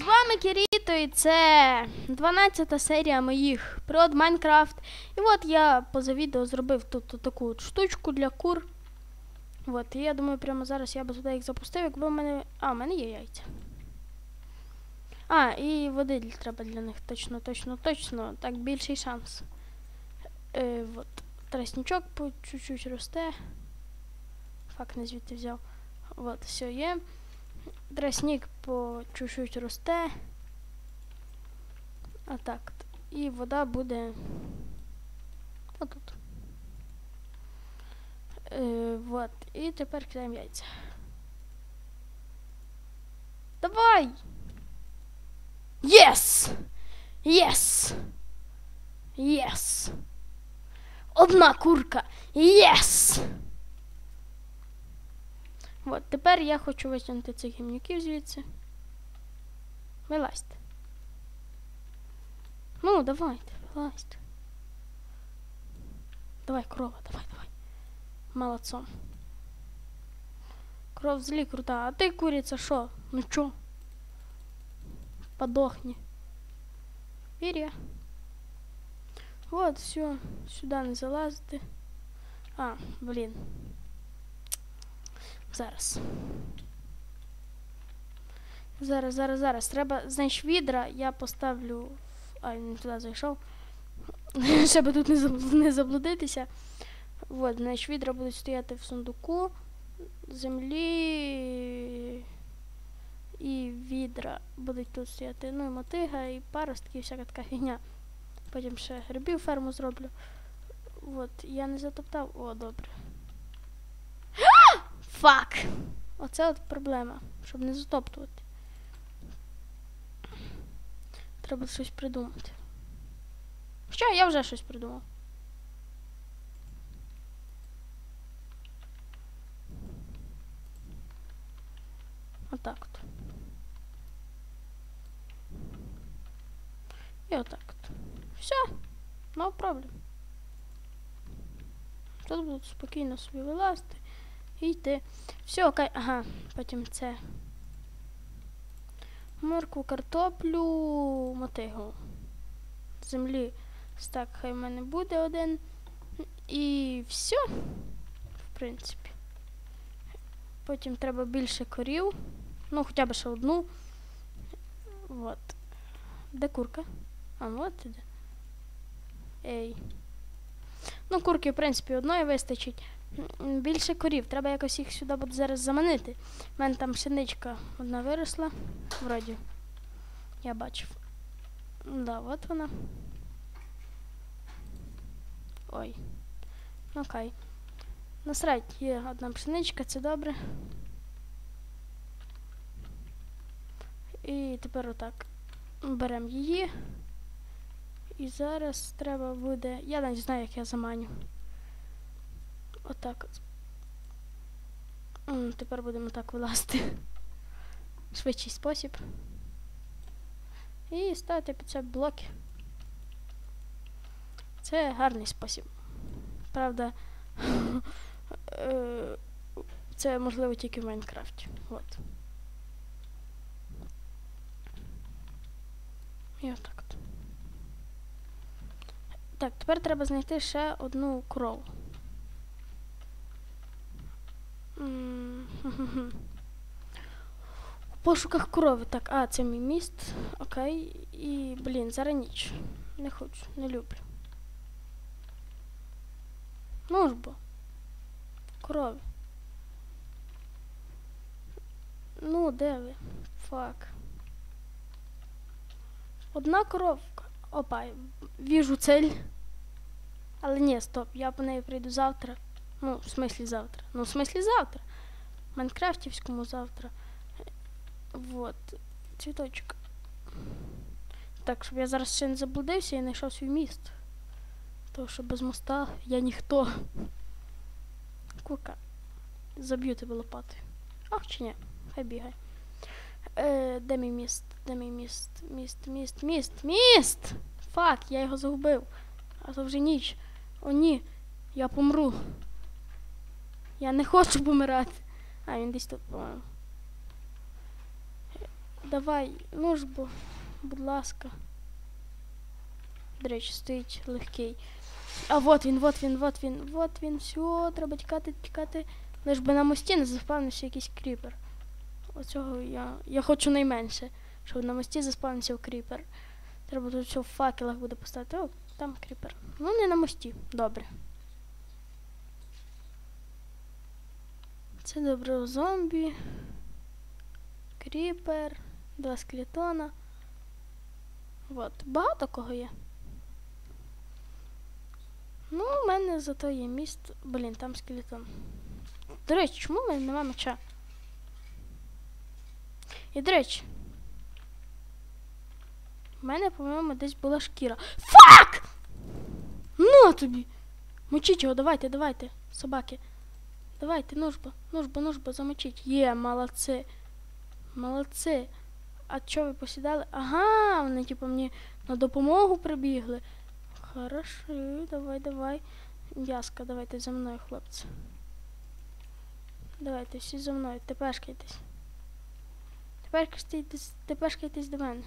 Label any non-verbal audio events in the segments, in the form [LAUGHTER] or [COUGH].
З вами Кіріто і це 12 серія моїх пригод Майнкрафт. І от я поза відео зробив тут таку от штучку для кур. От, і я думаю, прямо зараз я би туди їх запустив, якби в мене. А, в мене є яйця. А, і води треба для них точно, точно, точно. Так більший шанс. Е, от. Треснічок по чуть-чуть росте. Фак не звідти взяв. От, все є. Тростник по чуть-чуть росте. А так. І вода буде отут. Е, вот. І тепер кидаємо яйця. Давай! Єс! Єс! Єс! Одна курка! Єс! От, тепер я хочу витягнути цих гімнюків звідси. Вилазьте. Ну, давайте, вилазьте. Давай, крова, давай, давай. Молодцом. Кров злі крута. А ти, куриця, що? Ну чо? Подохни. Вір'я. Вот, все. Сюди не залазити. А, блін. Зараз. Зараз, зараз, зараз. Треба, знаєш, відра я поставлю. в- А, він не туди зайшов. [LAUGHS] Щоб тут не, забл- не заблудитися. От, значить, відра будуть стояти в сундуку. Землі. І відра будуть тут стояти. Ну і мотига, і паростки, і всяка така фігня. Потім ще грибів ферму зроблю. От, я не затоптав. О, добре. Фак! Оце от проблема, щоб не затоптувати. Треба щось придумати. Що, я вже щось придумав. Отак от. І отак от. Все, no problem. Тут будуть спокійно собі вилазити і йти. Все, окей, ага, потім це. Моркву, картоплю, мотигу. Землі стак хай в мене буде один. І все, в принципі. Потім треба більше корів. Ну, хоча б ще одну. Вот. Де курка? А, ну от іде. Ей. Ну, курки, в принципі, одної вистачить. Більше корів. Треба якось їх сюди буде зараз заманити. У мене там пшеничка одна виросла. Вроді. Я бачив. Да, от вона. Ой. Ну, Окей. Насрать, є одна пшеничка, це добре. І тепер отак. Беремо її. І зараз треба буде. Я навіть знаю, як я заманю. Отак. от. Тепер будемо так вилазити. Швидший спосіб. І ставити під себе блоки. Це гарний спосіб. Правда, [LAUGHS] е, це можливо тільки в Майнкрафті. От. І отак от. Так, тепер треба знайти ще одну корову. М, хм-хм-хм. У [LAUGHS] пошуках корови. Так, а, це мій міст. Окей. І, блін, зараз ніч. Не хочу, не люблю. Ну ж бо. Корови. Ну, де ви? Фак. Одна коровка. Опа, віжу цель. Але ні, стоп, я по неї прийду завтра. Ну, в смислі завтра. Ну, в смислі завтра. Майнкрафтівському завтра. Вот. Цвіточок. Так, щоб я зараз ще не заблудився і знайшов свій міст. Тому що без моста я ніхто. Курка. Заб'ю тебе лопатою. Ах, чи ні? Хай бігай. Е, де мій міст? Де мій міст? Міст, міст, міст, міст! Фак, я його загубив. А то вже ніч. О, ні. Я помру. Я не хочу помирати. А, він десь тут, по-моєму. Давай, ну ж бо, будь ласка. До речі, стоїть легкий. А вот він, вот він, вот він, вот він. Все, треба тікати, тікати. Лиш би на мості не заспавнився якийсь кріпер. Оцього я. Я хочу найменше. Щоб на мості заспавнився кріпер. Треба тут все в факелах буде поставити. О, там кріпер. Ну, не на мості. Добре. Це добре зомбі. Кріпер. Два скелетона. От. Багато кого є. Ну, у мене зато є міст. Блін, там скелетон. До речі, чому в мене немає меча? І до речі. У мене, по-моєму, десь була шкіра. Фак! Ну тобі! Мочіть його, давайте, давайте, собаки. Давайте, нужба, нужба, нужба, замочіть. Є, молодці. Молодці. А чого ви посідали? Ага, вони типу мені на допомогу прибігли. Хорошо, давай, давай. Яска, давайте за мною, хлопці. Давайте, всі за мною, тепешкайтесь. Тепешкайтесь, тепешкайтесь до мене.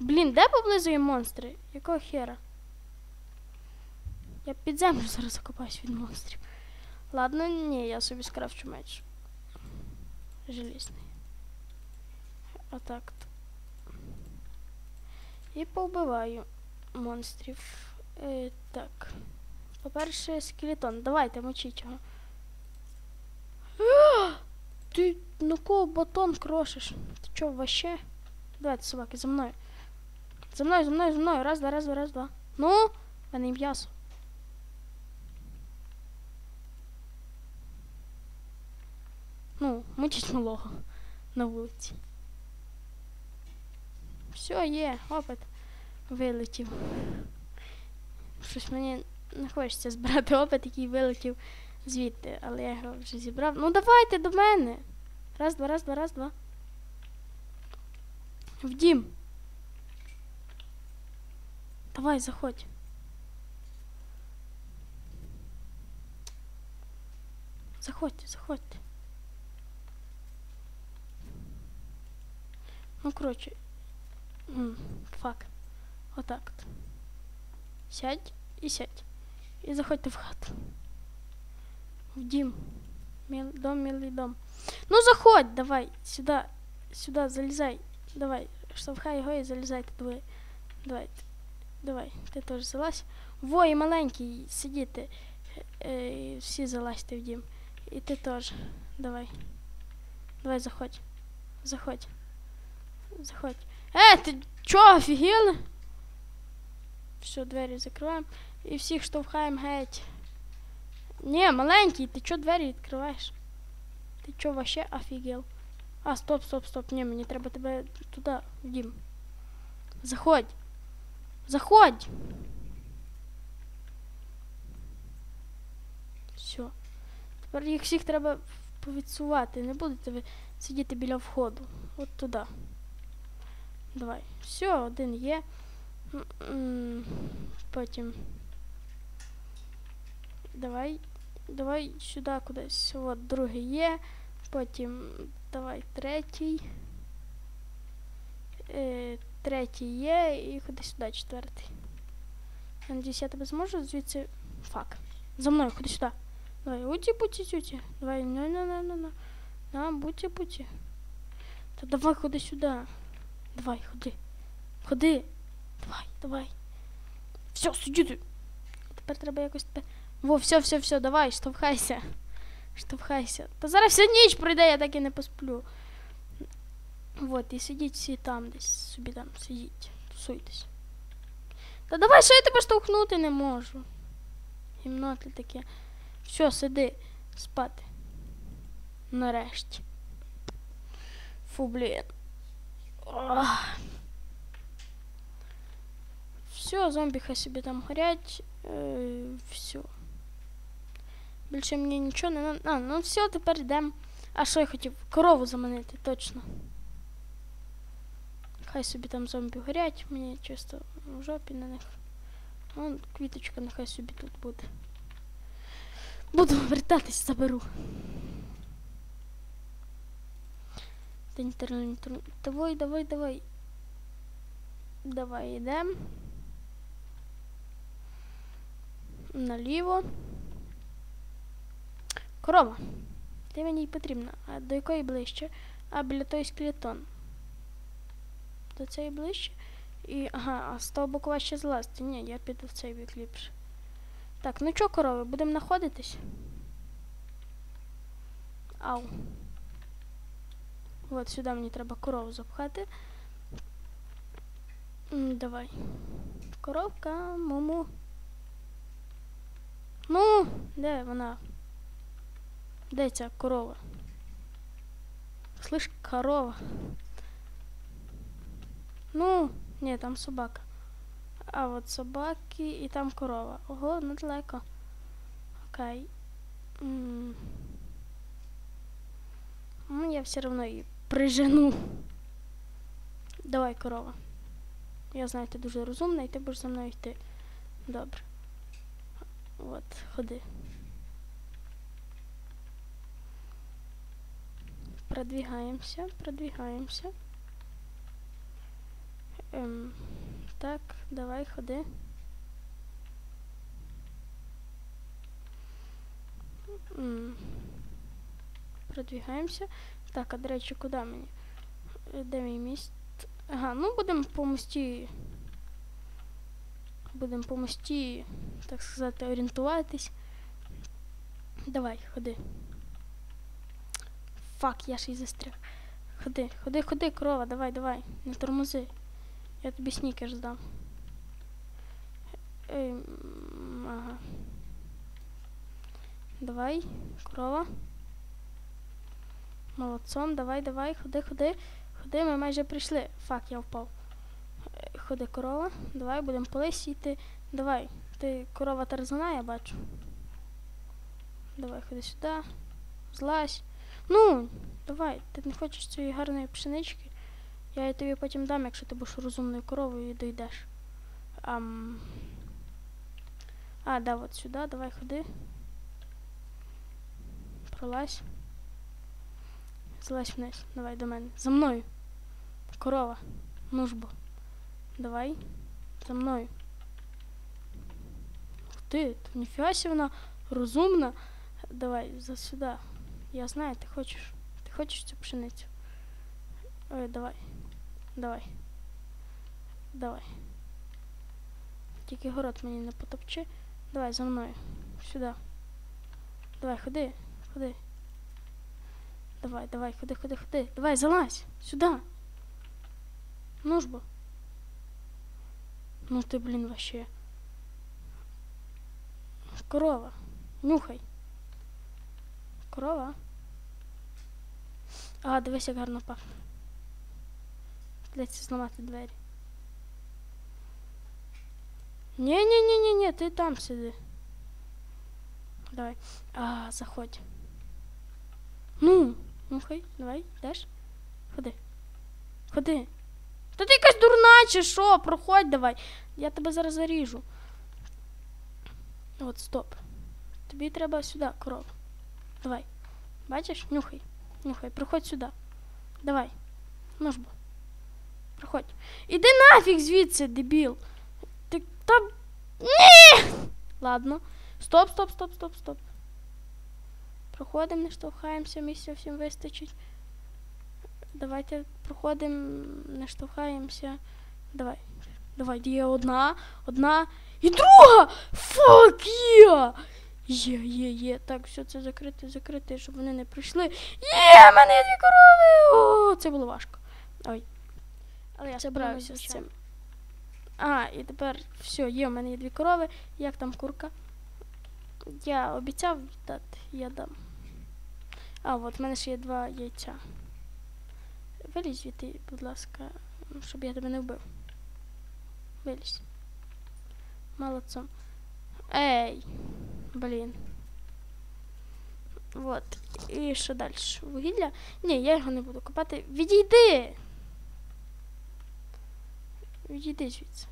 Блін, де поблизу є монстри? Якого хера? Я під землю зараз закопаюсь від монстрів. Ладно, ні, я собі скрафчу меч. Желізний. Отак. І повбиваю монстрів. Е, так. По-перше, скелетон. Давайте мочіть його. А! Ти на кого батон крошиш? Ти чо, вообще? Давайте, собаки, за мною. За мною, за мною, за мною. Раз, два, раз, два, раз, два. Ну, мене м'ясо. Ну, мучить малого на вулиці. Все, є, опит вилетів. Щось мені не хочеться збирати опит, який вилетів звідти, але я його вже зібрав. Ну давайте до мене. Раз, два, раз, два, раз, два. В дім. Давай, заходь. Заходьте, заходьте. Ну, коротше. М, Фак. Отак от. Сядь і сядь. І заходьте в хату. В дім. Мил, дом, милий дом. Ну заходь, давай, сюди, сюди, залізай. Давай, штовхай його і залізайте двоє. Давай, давай, ти теж залазь. Во, і маленький, сидіти. Е, всі залазьте в дім. І ти теж. Давай. Давай, заходь. Заходь. Заходь. Е, ти чого, офігіли? Все, двері закриваємо. І всіх штовхаємо геть. Ні, маленький, ти чого двері відкриваєш? Ти чого вообще офігел? А, стоп, стоп, стоп. Ні, мені треба тебе туди, дім. Заходь. Заходь. Все. Тепер їх всіх треба повідсувати. Не будете ви сидіти біля входу. От туди. Давай. Все, один є. Потім. Давай. Давай сюди кудись. От другий є. Потім давай третій. Е, третій є і ходи сюди, четвертий. Я надіюсь, я тебе зможу звідси. Фак. За мною, ходи сюди. Давай, уті буті тюті. Давай, на на на на на На, буті буті. Та давай ходи сюди. Давай, ходи. Ходи. Давай, давай. Все, сиди ти. Тепер треба якось тебе. Во, все, все, все, давай, штовхайся. Штовхайся. Та зараз вся ніч пройде, я так і не посплю. Вот, і сидіть всі там десь, собі там сидіть, тусуйтесь. Та давай, що я тебе штовхнути не можу. Гімноти таке. Все, сиди, спати. Нарешті. Фу, блін. Все, зомбі хай собі там горять. Е, все. Більше мені нічого не надо. А, ну все, тепер йдемо. А що я хотів? Корову заманити, точно. Хай собі там зомбі горять, мені чисто в жопі на них. Вон квіточка нехай собі тут буде. Буду вертатись, заберу. Давай, давай, давай. Давай йдемо. Наліво. Корова. Ти мені й потрібна. А до якої ближче? А біля той скелетон. До цієї ближче. І. Ага, а з того боку важче злазити. Ні, я піду в цей бік ліпше. Так, ну чо, корови, будемо знаходитись? Ау. От сюди мені треба корову запхати. Давай. Коровка, муму. Ну, де вона? Де ця корова? Слышь, корова. Ну, ні, там собака. А от собаки і там корова. Ого, недалеко. Окей. М. Ну, я все одно її прижену. Давай, корова. Я знаю, ти дуже розумна і ти будеш за мною йти. Добре. От, ходи. Продвигаемся, продвигаемся. Ем, так, давай, ходи. Продвигаємося. Так, а до речі, куди мені? Е, Де мій міст? Ага, ну будемо по мості. Будемо по мості, так сказати, орієнтуватись. Давай, ходи. Фак, я ж і застряг. Ходи, ходи, ходи, корова, давай, давай, не тормози. Я тобі снікерс дам. Ем, ага. Давай, корова. Молодцом, давай, давай, ходи, ходи. Ходи, ми майже прийшли. Фак, я впав. Е, Ходи, корова. Давай, будемо по лисі йти. Давай. Ти корова тарзана, я бачу. Давай, ходи сюди. Злазь. Ну, давай, ти не хочеш цієї гарної пшенички. Я її тобі потім дам, якщо ти будеш розумною коровою і дійдеш. Ам... А, да, от сюди, давай ходи. Пролазь. Злазь вниз. Давай до мене. За мною. Корова. Ну ж бо. Давай. За мною. Ти, то ніфіга сі вона розумна. Давай, за сюди. Я знаю, ти хочеш. Ти хочеш цю пшеницю. Ой, давай. Давай. Давай. Тільки город мені не потопчи. Давай за мною. Сюди. Давай, ходи, ходи. Давай, давай, ходи, ходи, ходи. Давай, залазь. Сюди. Ну ж бо. Ну ти, блін, вообще. Корова. Нюхай. Корова. А, дивись, як гарно пахне. Придеться зламати двері. ні ні ні ні ні ти там сиди. Давай. А, заходь. Ну, Нюхай, давай, йдеш. Ходи. Ходи. Та ти якась дурна чи що? Проходь давай. Я тебе зараз заріжу. От, стоп. Тобі треба сюди, корова. Давай. Бачиш? Нюхай. Нюхай, приходь сюди. Давай. Ну ж бо. Приходь. Іди нафіг звідси, дебіл. Ти там. Ні! Ладно. Стоп, стоп, стоп, стоп, стоп. Проходимо, не штовхаємося, місця всім вистачить. Давайте проходимо, не штовхаємося. Давай. Давай, є одна, одна і друга! Фак є! Є, є, є. Так, все це закрити, закрити, щоб вони не прийшли. Є, мене дві корови! О, це було важко. Ой. Але я справився з цим. А, і тепер все, є, в мене є дві корови. Як там курка? Я обіцяв дати, я дам. А, от в мене ще є два яйця. Вилізь звідти, будь ласка, щоб я тебе не вбив. Вилізь. Молодцом. Ей! Блін. Вот. І що далі? Вугілля? Ні, я його не буду копати. Відійди! Відійди звідси.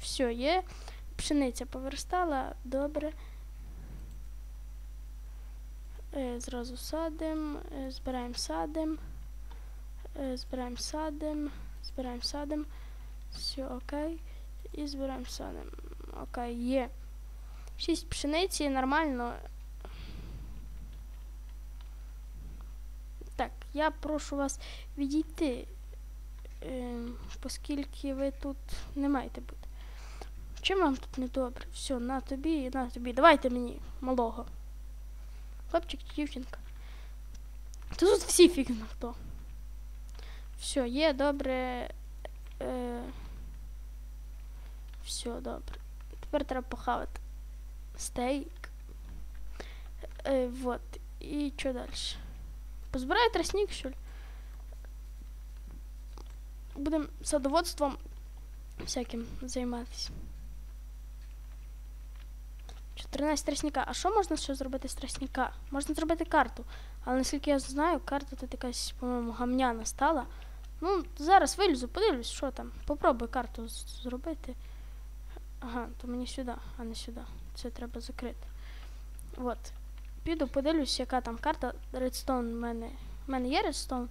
Все, є. Пшениця повиростала, добре. Е, зразу садим, е, збираємо садим, е, збираємо садим, збираємо садим. Все окей. І збираємо садим. Окей, є. Шість пшениці нормально. Так, я прошу вас відійти, е, оскільки ви тут не маєте бути. Чим вам тут не добре? Все, на тобі і на тобі. Давайте мені малого. Хлопчик чи дівчинка. Та тут всі фіг на хто. Все, є добре. Е, все добре. Тепер треба похавати. Стейк. Е, вот. І що далі? Позбираю тростник, що ли? Будемо садоводством всяким займатися. 14 тростника. А що можна ще зробити з тростника? Можна зробити карту. Але наскільки я знаю, карта тут якась, по-моєму, гамняна стала. Ну, зараз вилізу, подивлюсь, що там. Попробуй карту зробити. Ага, то мені сюди, а не сюди. Це треба закрити. От. Піду, подивлюсь, яка там карта. Редстоун в мене. В мене є редстоун?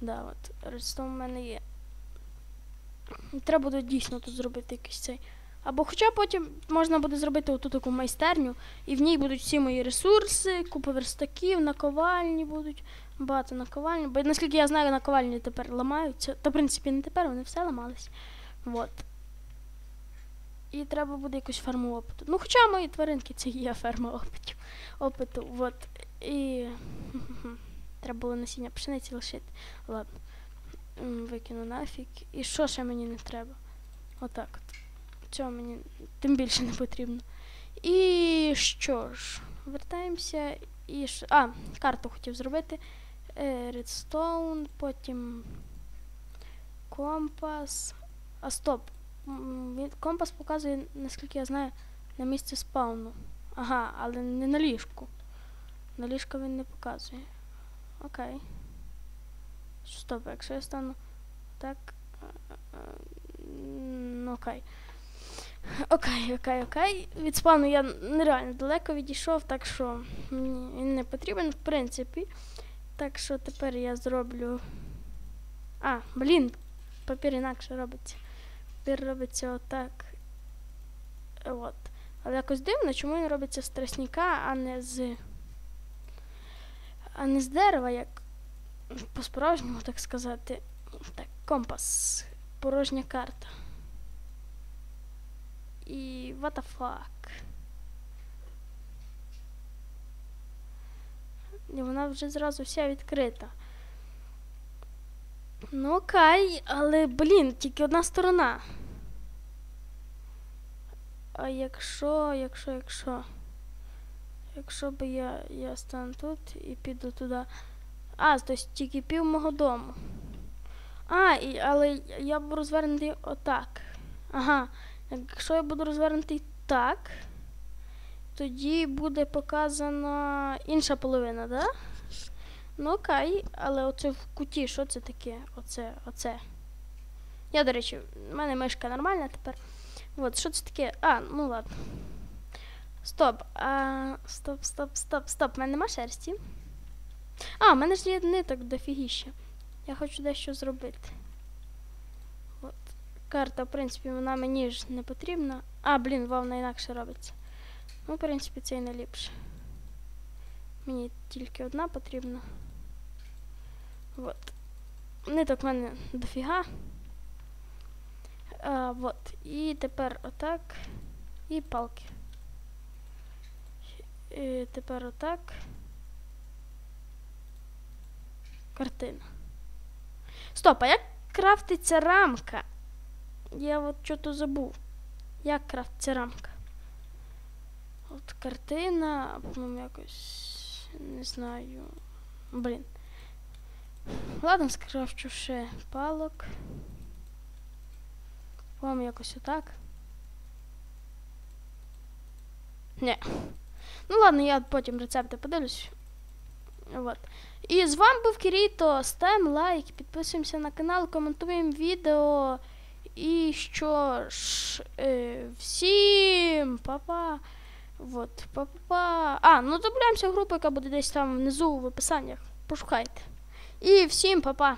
Да, от. Редстоун в мене є. Треба буде дійсно тут зробити якийсь цей. Або хоча потім можна буде зробити оту таку майстерню, і в ній будуть всі мої ресурси, купа верстаків, наковальні будуть, багато наковальні. Бо наскільки я знаю, наковальні тепер ламаються. То, в принципі, не тепер, вони все ламались. Вот. І треба буде якусь ферму опиту. Ну, хоча мої тваринки це є ферма опитів. опиту. Вот. І [LAUGHS] треба було насіння пшениці лишити. Ладно. Викину нафіг. І що ще мені не треба? Отак от. Цього мені тим більше не потрібно. І що ж, вертаємося і. А, карту хотів зробити. Redstone, потім компас. А стоп. Компас показує, наскільки я знаю, на місце спауну. Ага, але не на ліжку. На ліжко він не показує. Окей. Стоп, якщо я стану так. е, Окей. Окей, окей, окей. Від спану я нереально далеко відійшов, так що мені він не потрібен, в принципі. Так що тепер я зроблю. А, блін, папір інакше робиться. Папір робиться отак. От. Але якось дивно, чому він робиться з тростника, а не з. А не з дерева, як по-справжньому, так сказати. Так, компас. Порожня карта. І what the fuck. І вона вже зразу вся відкрита. Ну окей, але, блін, тільки одна сторона. А якщо, якщо, якщо. Якщо би я, я стану тут і піду туди. А, тобто тільки пів мого дому. А, і, але я буду розвернутий отак. Ага. Якщо я буду розвернутий так, тоді буде показана інша половина, да? Ну окей, але оце в куті, що це таке? Оце, оце. Я, до речі, в мене мишка нормальна тепер. От, що це таке? А, ну ладно. Стоп. А, стоп, стоп, стоп, стоп. У мене нема шерсті. А, в мене ж є ниток дофігіще. Я хочу дещо зробити. Карта, в принципі, вона мені ж не потрібна. А, блін, вовна інакше робиться. Ну, в принципі, це і не. Мені тільки одна потрібна. От. Ниток в мене дофіга. А, вот. І тепер отак. І палки. І тепер отак. Картина. Стоп, а як крафтиться рамка? Я от що-то забув. Як крафтиться рамка? От картина, по-моєму якось. Не знаю. Блін. Ладно, скрафчу ще палок. По-моєму, якось отак. Ні. Ну ладно, я потім рецепти подивлюсь. Вот. І з вами був Кіріто. Ставимо лайк, підписуємося на канал, коментуємо відео. І що ж, е, всім па-па. Вот, па-па. А, ну добавляємося в групу, яка буде десь там внизу в описаннях. Пошукайте. І всім па-па.